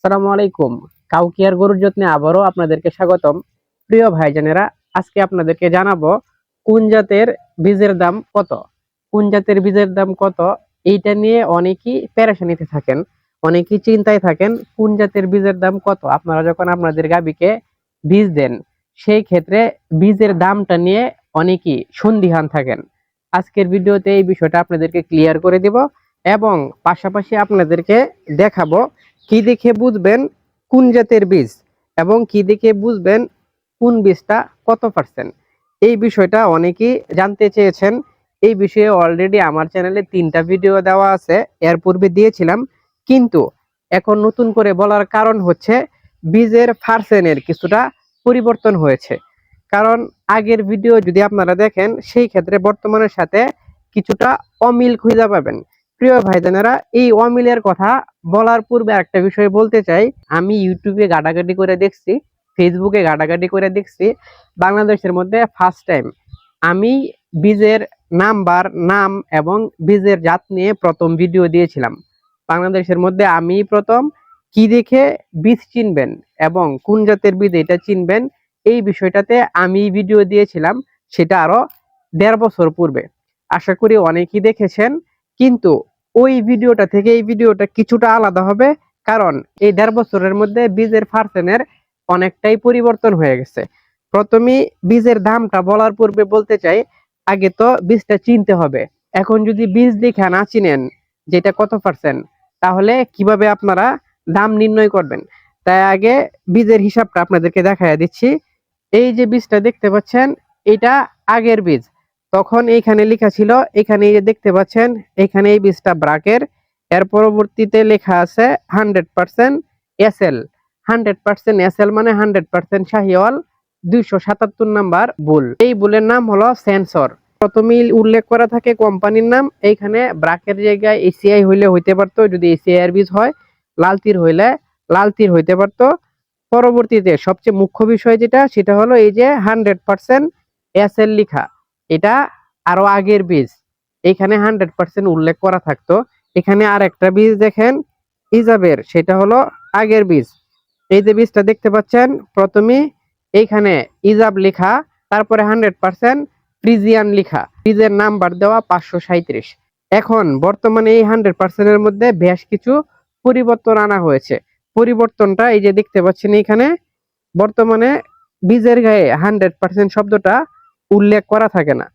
আসসালামু আলাইকুম। কাউকিয়ার গরুর যত্নে আবারও আপনাদেরকে স্বাগতম। প্রিয় ভাইজানেরা, আজকে আপনাদেরকে জানাব কোন জাতের বীজের দাম কত? কোন জাতের বীজের দাম কত? এইটা নিয়ে অনেকেই প্যারাশানিতে থাকেন, অনেকেই চিন্তায় থাকেন, কোন জাতের বীজের দাম কত? আপনারা যখন আপনাদের গাবিকে বীজ দেন, সেই ক্ষেত্রে বীজের দামটা নিয়ে অনেকেই সন্দিহান থাকেন। আজকের ভিডিওতে এই বিষয়টা আপনাদেরকে ক্লিয়ার করে দিব। এবং পাশাপাশি আপনাদেরকে দেখাবো কি দেখে বুঝবেন কোন জাতের বীজ এবং কি দেখে বুঝবেন কোন বীজটা কত পার্সেন্ট এই বিষয়টা অনেকেই জানতে চেয়েছেন। এই বিষয়ে অলরেডি আমার চ্যানেলে তিনটা ভিডিও দেওয়া আছে। এর পূর্বে দিয়েছিলাম। কিন্তু এখন নতুন করে বলার কারণ হচ্ছে বীজের পার্সেন্টের কিছুটা পরিবর্তন হয়েছে। কারণ আগের ভিডিও যদি আপনারা দেখেন, সেই ক্ষেত্রে বর্তমানের সাথে কিছুটা অমিল খুঁজে পাবেন। প্রিয় ভাইজানেরা, এই অমিলের কথা বলার পূর্বে একটা বিষয় বলতে চাই। আমি ইউটিউবে গাটাগাটি করে দেখছি ফেসবুকে গাটাগাটি করে দেখছি, বাংলাদেশের মধ্যে ফার্স্ট টাইম আমি বীজের নাম্বার, নাম এবং বীজের জাত নিয়ে প্রথম ভিডিও দিয়েছিলাম। বাংলাদেশের মধ্যে আমি প্রথম কি দেখে বীজ চিনবেন এবং কোন জাতের বীজ এটা চিনবেন, এই বিষয়টাতে আমি ভিডিও দিয়েছিলাম, সেটা আরও দেড় বছর পূর্বে। আশা করি অনেকেই দেখেছেন, কিন্তু ওই ভিডিওটা থেকে এই ভিডিওটা কিছুটা আলাদা হবে, কারণ এই দেড় বছরের মধ্যে বীজের পার্সেন্টের অনেকটাই পরিবর্তন হয়ে গেছে। প্রথমেই বীজের দামটা বলার পূর্বে বলতে চাই, আগে তো বীজটা চিনতে হবে। এখন যদি বীজ দেখে না চিনেন, যেটা কত পার্সেন্ট, তাহলে কীভাবে আপনারা দাম নির্ণয় করবেন? তাই আগে বীজের হিসাবটা আপনাদেরকে দেখাইয়া দিচ্ছি। এই যে বীজটা দেখতে পাচ্ছেন, এটা আগের বীজ। তখন এইখানে লেখা ছিল এখানে যে দেখতে পাচ্ছেন এখানে এই বীজটা ব্রাকের। এর পরবর্তীতে লেখা আছে hundred percent S L hundred percent S L মানে হান্ড্রেড পার্সেন্ট শাহিওয়াল দুইশো সাতাত্তর নাম্বার বুল। এই বুলের নাম হলো সেন্সর। প্রথমেই উল্লেখ করা থাকে কোম্পানির নাম, এইখানে ব্রাকের জায়গায় এসিআই হইলে হইতে পারতো, যদি এসিআই এর বীজ হয় লাল তীর হইলে লাল তীর হইতে পারতো। পরবর্তীতে সবচেয়ে মুখ্য বিষয় যেটা, সেটা হলো এই যে হান্ড্রেড পার্সেন্ট এস এল লিখা। এটা আরও আগের বীজ। এখানে হান্ড্রেড পার্সেন্ট উল্লেখ করা থাকতো। এখানে আর একটা বীজ দেখেন, ইজাবের, সেটা হলো আগের বীজ। এই যে বীজটা দেখতে পাচ্ছেন, প্রথমে এইখানে ইজাব লেখা, তারপরে হান্ড্রেড পার্সেন্ট ফ্রিজিয়ান লেখা। বীজের নাম্বার দেওয়া পাঁচশো সাঁত্রিশ এখন বর্তমানে এই হান্ড্রেড পার্সেন্টের মধ্যে বেশ কিছু পরিবর্তন আনা হয়েছে। পরিবর্তনটা এই যে দেখতে পাচ্ছেন এখানে, বর্তমানে বীজের গায়ে হান্ড্রেড পার্সেন্ট শব্দটা উল্লেখ করা থাকে না।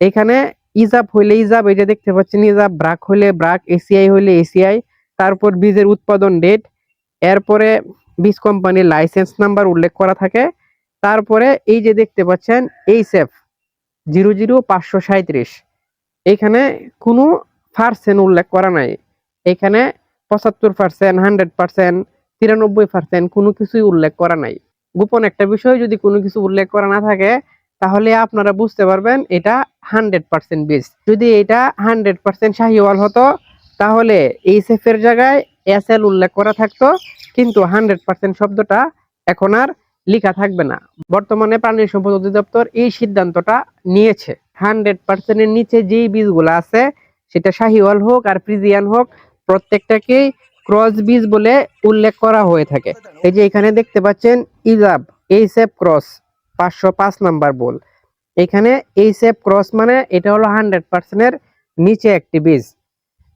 এখানে ইজাব হইলে ইজাব, এই যে দেখতে পাচ্ছেন ইজাব, ব্রাক হইলে ব্রাক, এসিআই হইলে এসিআই, তারপর বীজের উৎপাদন ডেট এরপরে বীজ কোম্পানির লাইসেন্স নাম্বার উল্লেখ করা থাকে, তারপরে এই যে দেখতে পাচ্ছেন এই এফ জিরো জিরো পাঁচশো সাঁত্রিশ এখানে কোনো পার্সেন্ট উল্লেখ করা নাই। এখানে পঁচাত্তর পার্সেন্ট হান্ড্রেড পার্সেন্ট তিরানব্বই পার্সেন্ট কোনো কিছুই উল্লেখ করা নাই। গোপন একটা বিষয়, যদি কোনো কিছু উল্লেখ করা না থাকে তাহলে আপনারা বুঝতে পারবেন এটা হান্ড্রেড পার্সেন্ট বীজ যদি এটা হান্ড্রেড পার্সেন্ট শাহিওয়াল হতো, তাহলে এই সেফের জায়গায় এস এল উল্লেখ করা থাকতো, কিন্তু হান্ড্রেড পার্সেন্ট শব্দটা এখন আর লেখা থাকবে না। বর্তমানে প্রাণী সম্পদ অধিদপ্তর এই সিদ্ধান্তটা নিয়েছে। হান্ড্রেড পার্সেন্টের নিচে যেই বীজগুলো আছে, সেটা শাহিওয়াল হোক আর প্রিজিয়ান হোক, প্রত্যেকটাকেই ক্রস বীজ বলে উল্লেখ করা হয়ে থাকে। এই যে এখানে দেখতে পাচ্ছেন ইজাব এই সেফ ক্রস। পাঁচশো পাঁচ নাম্বার বল। এখানে এই সেফ ক্রস মানে এটা হলো হান্ড্রেড পার্সেন্টের নিচে একটি বীজ।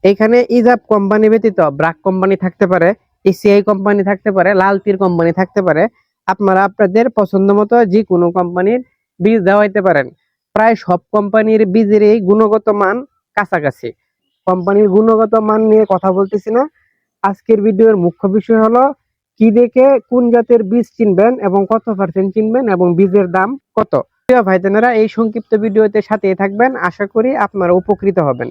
এখানে ইজাব কোম্পানি ব্যতীত ব্রাক কোম্পানি থাকতে পারে, এসিআই কোম্পানি থাকতে পারে লাল তীর কোম্পানি থাকতে পারে। আপনারা আপনাদের পছন্দ মতো যে কোনো কোম্পানির বীজ দেওয়াইতে পারেন। প্রায় সব কোম্পানির বীজের এই গুণগত মান কাছাকাছি। কোম্পানির গুণগত মান নিয়ে কথা বলতেছি না। আজকের ভিডিওর মুখ্য বিষয় হলো কি দেখে কোন জাতের বীজ চিনবেন এবং কত পার্সেন্ট চিনবেন এবং বীজের দাম কত? প্রিয় ভাইজানেরা, এই সংক্ষিপ্ত ভিডিওতে সাথে থাকবেন। আশা করি আপনারা উপকৃত হবেন।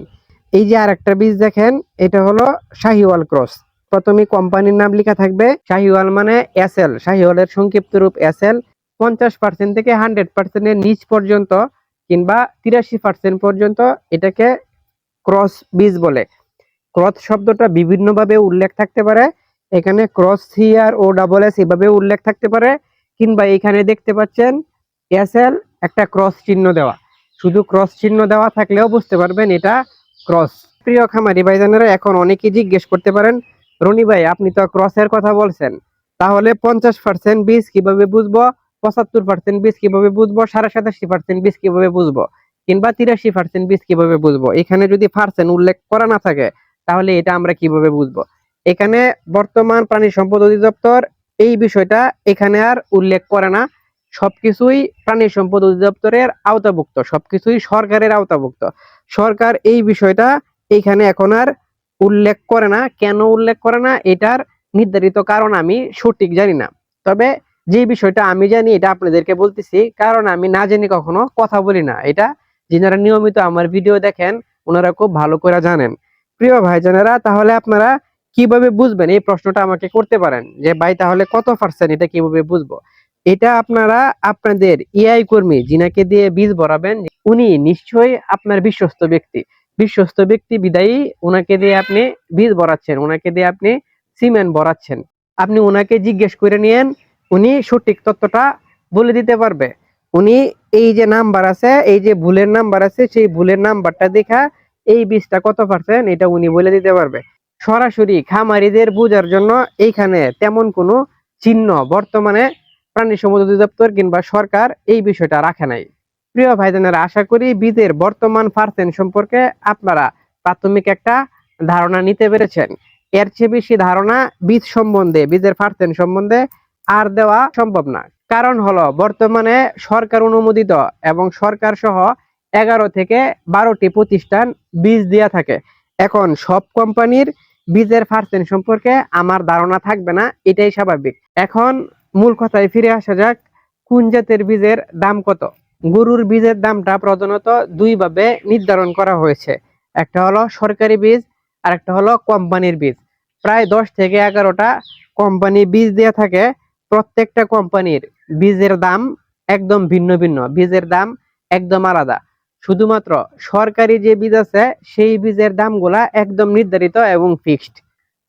এই যে আরেকটা বীজ দেখেন, এটা হলো শাহিওয়াল ক্রস। প্রথমে কোম্পানির নাম লেখা থাকবে শাহিওয়াল মানে এস এল শাহিওয়ালের সংক্ষিপ্ত রূপ এস এল পঞ্চাশ পার্সেন্ট থেকে হান্ড্রেড পার্সেন্টের নিচ পর্যন্ত কিংবা তিরাশি পার্সেন্ট পর্যন্ত এটাকে ক্রস বীজ বলে। ক্রস শব্দটা বিভিন্নভাবে উল্লেখ থাকতে পারে। এখানে ক্রস সি আর ও ডাবল এস এভাবে উল্লেখ থাকতে পারে, কিংবা এখানে দেখতে পাচ্ছেন এস এল একটা ক্রস চিহ্ন দেওয়া। শুধু ক্রস চিহ্ন দেওয়া থাকলেও বুঝতে পারবেন এটা ক্রস প্রিয় খামারি ভাইজানেরা, এখন অনেকেই জিজ্ঞেস করতে পারেন, রনি ভাই, আপনি তো ক্রসের কথা বলছেন, তাহলে পঞ্চাশ পার্সেন্ট বীজ কীভাবে বুঝব, পঁচাত্তর পার্সেন্ট বীজ কীভাবে বুঝব, সাড়ে সাতাশি পার্সেন্ট বীজ কীভাবে বুঝব, কিংবা তিরাশি পার্সেন্ট বীজ কীভাবে বুঝব? এখানে যদি পার্সেন্ট উল্লেখ করা না থাকে, তাহলে এটা আমরা কীভাবে বুঝব? এখানে বর্তমান প্রাণী সম্পদ অধিদপ্তর এই বিষয়টা এখানে আর উল্লেখ করে না। সবকিছুই প্রাণী সম্পদ অধিদপ্তরের আওতাভুক্ত, সবকিছুই সরকারের আওতাভুক্ত। সরকার এই বিষয়টা এখানে এখন আর উল্লেখ করে না। কেন উল্লেখ করে না? এটার নির্ধারিত কারণ আমি সঠিক জানি না। তবে যে বিষয়টা আমি জানি, এটা আপনাদেরকে বলতেছি, কারণ আমি না জেনে কখনো কথা বলি না। এটা যিনারা নিয়মিত আমার ভিডিও দেখেন, ওনারা খুব ভালো করে জানেন। প্রিয় ভাইজানেরা, তাহলে আপনারা কীভাবে বুঝবেন? এই প্রশ্নটা আমাকে করতে পারেন যে, ভাই, তাহলে কত পার্সেন্ট এটা কীভাবে বুঝব? এটা আপনারা, আপনাদের ইআই কর্মী যিনাকে দিয়ে বীজ ভরাবেন, উনি নিশ্চয়ই আপনার বিশ্বস্ত ব্যক্তি। বিশ্বস্ত ব্যক্তি বিদায়ী ওনাকে দিয়ে আপনি বীজ ভরাচ্ছেন ওনাকে দিয়ে আপনি সিমেন্ট ভরাচ্ছেন। আপনি ওনাকে জিজ্ঞেস করে নিয়েন, উনি সঠিক তথ্যটা বলে দিতে পারবে। উনি এই যে নাম্বার আছে, এই যে ভুলের নাম্বার আছে, সেই ভুলের নাম্বারটা দেখা এই বীজটা কত পার্সেন্ট এটা উনি বলে দিতে পারবে। সরাসরি খামারিদের বোঝার জন্য এইখানে তেমন কোনো চিহ্ন বর্তমানে প্রাণী সম্পদ অধিদপ্তর কিংবা সরকার এই বিষয়টা রাখে নাই। প্রিয় ভাইজানেরা, আশা করি বীজের বর্তমান পার্সেন্ট সম্পর্কে আপনারা প্রাথমিক একটা ধারণা নিতে পেরেছেন। এর চেয়ে বেশি ধারণা বীজ সম্বন্ধে, বীজের পার্সেন্ট সম্বন্ধে আর দেওয়া সম্ভব না। কারণ হলো, বর্তমানে সরকার অনুমোদিত এবং সরকার সহ এগারো থেকে বারোটি প্রতিষ্ঠান বীজ দেয়া থাকে। এখন সব কোম্পানির বীজের পার্সেন্ট সম্পর্কে আমার ধারণা থাকবে না, এটাই স্বাভাবিক। এখন মূল কথায় ফিরে আসা যাক, কোন জাতের বীজের দাম কত? গরুর বীজের দামটা প্রধানত দুইভাবে নির্ধারণ করা হয়েছে। একটা হলো সরকারি বীজ আর একটা হলো কোম্পানির বীজ। প্রায় দশ থেকে এগারোটা কোম্পানি বীজ দেয়া থাকে। প্রত্যেকটা কোম্পানির বীজের দাম একদম ভিন্ন ভিন্ন, বীজের দাম একদম আলাদা। শুধুমাত্র সরকারি যে বীজ আছে, সেই বীজের দামগুলা একদম নির্ধারিত এবং ফিক্সড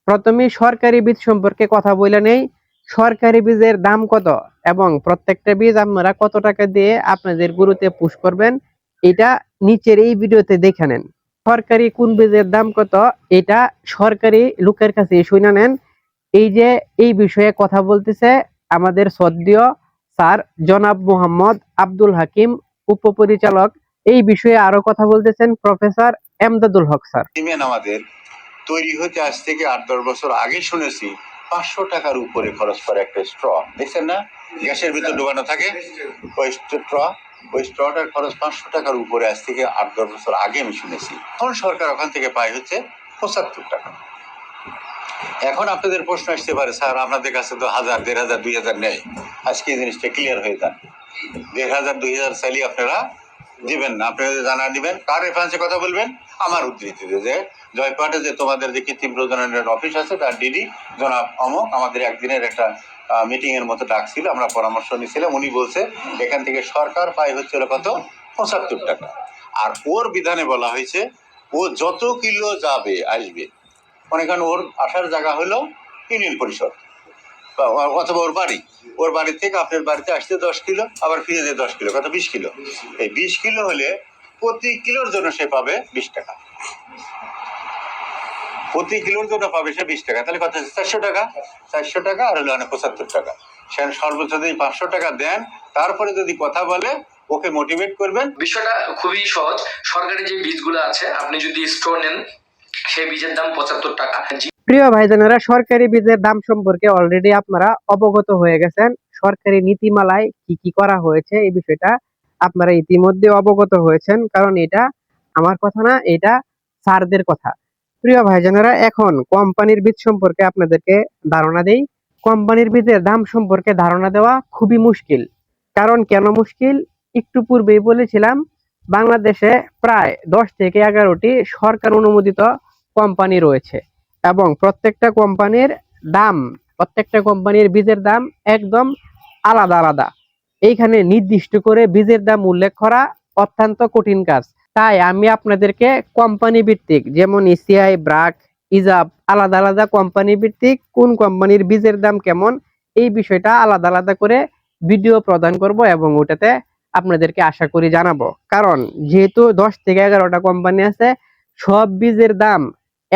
প্রথমে সরকারি বীজ সম্পর্কে কথা বলে নেই। সরকারি বীজের দাম কত এবং প্রত্যেকটা বীজ আপনারা কত টাকা দিয়ে আপনাদের গরুতে পুশ করবেন, এটা নিচের এই ভিডিওতে দেখে নেন। সরকারি কোন বীজের দাম কত, এটা সরকারি লোকের কাছে শুনে নেন। এই যে এই বিষয়ে কথা বলতেছে আমাদের সদ্যীয় স্যার জনাব মোহাম্মদ আব্দুল হাকিম, উপপরিচালক এই বিষয়ে আরও কথা বলতেছেন প্রফেসর এমদাদুল হক স্যার। আমাদের তৈরি হতে আজ থেকে আট দশ বছর আগে শুনেছি পাঁচশো টাকার উপরে খরচ করে একটা স্ট্র। দেখছেন না? গ্যাসের ভিতর ডোবানো থাকে। ওই স্ট্র, ওই স্ট্রটার খরচ পাঁচশো টাকার উপরে আজ থেকে আট দশ বছর আগে আমি শুনেছি। এখন সরকার ওখান থেকে পায় হচ্ছে পঁচাত্তর টাকা। এখন আপনাদের প্রশ্ন আসতে পারে, স্যার আপনাদের কাছে তো হাজার, দেড় হাজার, দুই হাজার নেই। আজকে এই জিনিসটা ক্লিয়ার হয়ে যান। দেড় হাজার, দুই হাজার চাইলে আপনারা দিবেন না। আপনি জানা দিবেন, কার রেফারেন্সে কথা বলবেন? আমার উদ্ধৃতিতে যে জয়পাটে যে তোমাদের যে কৃত্রিম প্রজননের অফিস আছে, তার ডিডি জনাব অমক আমাদের একদিনের একটা মিটিং এর মতো ডাকছিল, আমরা পরামর্শ নিয়েছিলাম। উনি বলছে, এখান থেকে সরকার পায় হচ্ছে হলো কত? পঁচাত্তর টাকা। আর ওর বিধানে বলা হয়েছে, ও যত কিলো যাবে, আসবে। মনে করেন ওর আসার জায়গা হলো ইউনিয়ন পরিষদ। অথবা ওর বাড়ি। ওর বাড়ি থেকে আপনার বাড়িতে আসতে দশ কিলো, আবার ফিরে যেতে দশ কিলো, কত, বিশ কিলো। এই বিশ কিলো হলে প্রতি কিলোর জন্য সে পাবে বিশ টাকা। প্রতি কিলোর জন্য পাবে সে বিশ টাকা। তাহলে কত চারশো টাকা। চারশো টাকা, আর হলো অনেক পঁচাত্তর টাকা। সে সর্বোচ্চ যদি পাঁচশো টাকা দেন, তারপরে যদি কথা বলে, ওকে মোটিভেট করবেন। বিষয়টা খুবই সহজ। সরকারি যে বীজগুলো আছে, আপনি যদি স্টোর নেন, সেই বীজের দাম পঁচাত্তর টাকা। প্রিয় ভাইজানেরা, সরকারি বীজের দাম সম্পর্কে অলরেডি আপনারা অবগত হয়ে গেছেন। সরকারি নীতিমালায় কি কি করা হয়েছে এই বিষয়টা আপনারা ইতিমধ্যে অবগত হয়েছেন, কারণ এটা আমার কথা না, এটা স্যারদের কথা। প্রিয় ভাইজানেরা, এখন কোম্পানির বীজ সম্পর্কে আপনাদেরকে ধারণা দেই। কোম্পানির বীজের দাম সম্পর্কে ধারণা দেওয়া খুবই মুশকিল। কারণ কেন মুশকিল? একটু পূর্বেই বলেছিলাম, বাংলাদেশে প্রায় দশ থেকে এগারোটি সরকার অনুমোদিত কোম্পানি রয়েছে। এবং প্রত্যেকটা কোম্পানির দাম, প্রত্যেকটা কোম্পানির বীজের দাম একদম আলাদা আলাদা। এইখানে নির্দিষ্ট করে বীজের দাম উল্লেখ করা অত্যন্ত কঠিন কাজ। তাই আমি আপনাদেরকে কোম্পানি ভিত্তিক যেমন ইসিআই ব্রাক, ইজাব আলাদা আলাদা কোম্পানি ভিত্তিক কোন কোম্পানির বীজের দাম কেমন এই বিষয়টা আলাদা আলাদা করে ভিডিও প্রদান করব এবং ওটাতে আপনাদেরকে আশা করি জানাব। কারণ যেহেতু দশ থেকে এগারোটা কোম্পানি আছে, সব বীজের দাম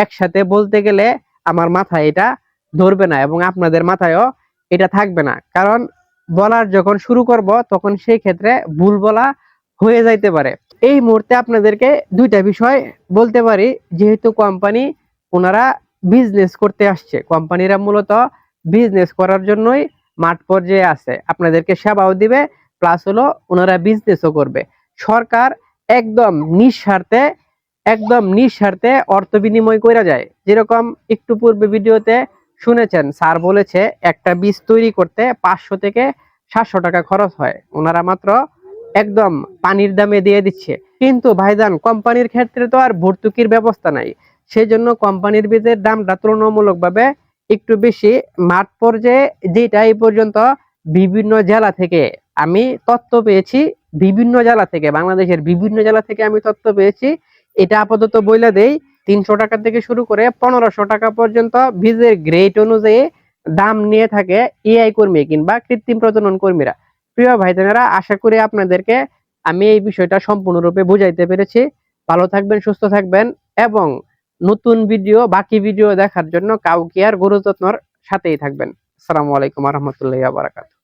একসাথে বলতে গেলে আমার মাথায় এটা ধরবে না এবং আপনাদের মাথায়ও এটা থাকবে না। কারণ বলার যখন শুরু করব, তখন সেই ক্ষেত্রে ভুল বলা হয়ে যাইতে পারে। এই মুহূর্তে আপনাদেরকে দুইটা বিষয় বলতে পারি। যেহেতু কোম্পানি ওনারা বিজনেস করতে আসছে, কোম্পানিরা মূলত বিজনেস করার জন্যই মাঠ পর্যায়ে আছে। আপনাদেরকে সেবাও দিবে প্লাস হলো ওনারা বিজনেসও করবে। সরকার একদম নিঃস্বার্থে একদম নিঃস্বার্থে অর্থ বিনিময় করা যায়। যেরকম একটু পূর্বে ভিডিওতে শুনেছেন, স্যার বলেছে একটা বীজ তৈরি করতে পাঁচশো থেকে সাতশো টাকা খরচ হয়। ওনারা মাত্র একদম পানির দামে দিয়ে দিচ্ছে। কিন্তু ভাইজান, কোম্পানির ক্ষেত্রে তো আর ভর্তুকির ব্যবস্থা নাই। সেই জন্য কোম্পানির বীজের দামটা তুলনামূলকভাবে একটু বেশি। মাঠ পর্যায়ে যেটা এই পর্যন্ত বিভিন্ন জেলা থেকে আমি তথ্য পেয়েছি, বিভিন্ন জেলা থেকে, বাংলাদেশের বিভিন্ন জেলা থেকে আমি তথ্য পেয়েছি এটা আপাতত বইলা দেই, তিনশো টাকা থেকে শুরু করে পনেরোশো টাকা পর্যন্ত বীজের গ্রেড অনুযায়ী দাম নিয়ে থাকে এআই কর্মী কিংবা কৃত্রিম প্রজনন কর্মীরা। প্রিয় ভাই বোনেরা আশা করি আপনাদেরকে আমি এই বিষয়টা সম্পূর্ণরূপে বুঝাইতে পেরেছি। ভালো থাকবেন, সুস্থ থাকবেন এবং নতুন ভিডিও, বাকি ভিডিও দেখার জন্য কাউকে আর গুরুযত্নর সাথেই থাকবেন। আসসালামু আলাইকুম রহমতুল্লাহ বারাকাত